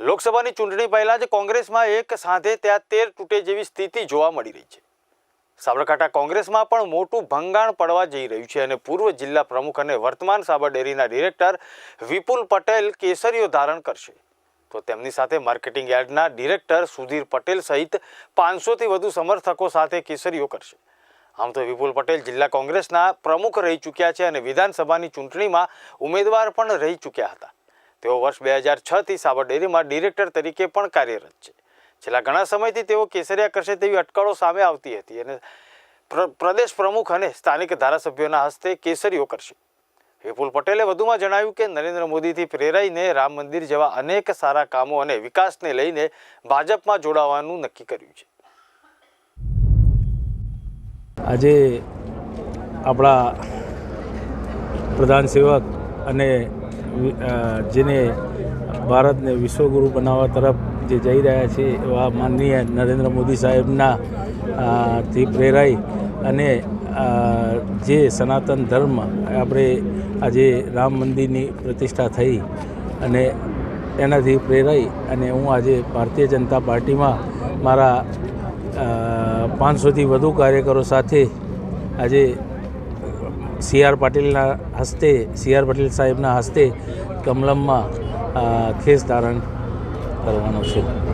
લોકસભાની ચૂંટણી પહેલા જ કોંગ્રેસમાં એક સાંધે ત્યાં તેર તૂટે જેવી સ્થિતિ જોવા મળી રહી છે. સાબરકાંઠા કોંગ્રેસમાં પણ મોટું ભંગાણ પડવા જઈ રહ્યું છે અને પૂર્વ જિલ્લા પ્રમુખ અને વર્તમાન સાબર ડેરીના ડિરેક્ટર વિપુલ પટેલ કેસરીઓ ધારણ કરશે. તો તેમની સાથે માર્કેટિંગ યાર્ડના ડિરેક્ટર સુધીર પટેલ સહિત પાંચસોથી વધુ સમર્થકો સાથે કેસરીઓ કરશે. આમ તો વિપુલ પટેલ જિલ્લા કોંગ્રેસના પ્રમુખ રહી ચૂક્યા છે અને વિધાનસભાની ચૂંટણીમાં ઉમેદવાર પણ રહી ચૂક્યા હતા. તેઓ વર્ષ બે હજાર છથી સાબર ડેરીમાં ડિરેક્ટર તરીકે પણ કાર્યરત છે. છેલ્લા ઘણા સમયથી તેઓ કેસરિયા કરશે તેવી અટકળો સામે આવતી હતી અને પ્ર- પ્રદેશ પ્રમુખ અને સ્થાનિક ધારાસભ્યોના હસ્તે કેસરીઓ કરશે. વિપુલ પટેલે વધુમાં જણાવ્યું કે નરેન્દ્ર મોદીથી પ્રેરાઈને રામ મંદિર જેવા અનેક સારા કામો અને વિકાસને લઈને ભાજપમાં જોડાવાનું નક્કી કર્યું છે. આજે આપણા પ્રધાન સેવક અને જેને ભારતને વિશ્વગુરુ બનાવવા તરફ જે જઈ રહ્યા છે એવા માનનીય નરેન્દ્ર મોદી સાહેબના થી પ્રેરાઈ અને જે સનાતન ધર્મ આપણે આજે રામ મંદિરની પ્રતિષ્ઠા થઈ અને એનાથી પ્રેરાઈ અને હું આજે ભારતીય જનતા પાર્ટીમાં મારા પાંચસોથી વધુ કાર્યકરો સાથે આજે સી આર પાટીલના હસ્તે સી આર પાટીલ સાહેબના હસ્તે કમલમમાં ખેસ ધારણ કરવાનો છે.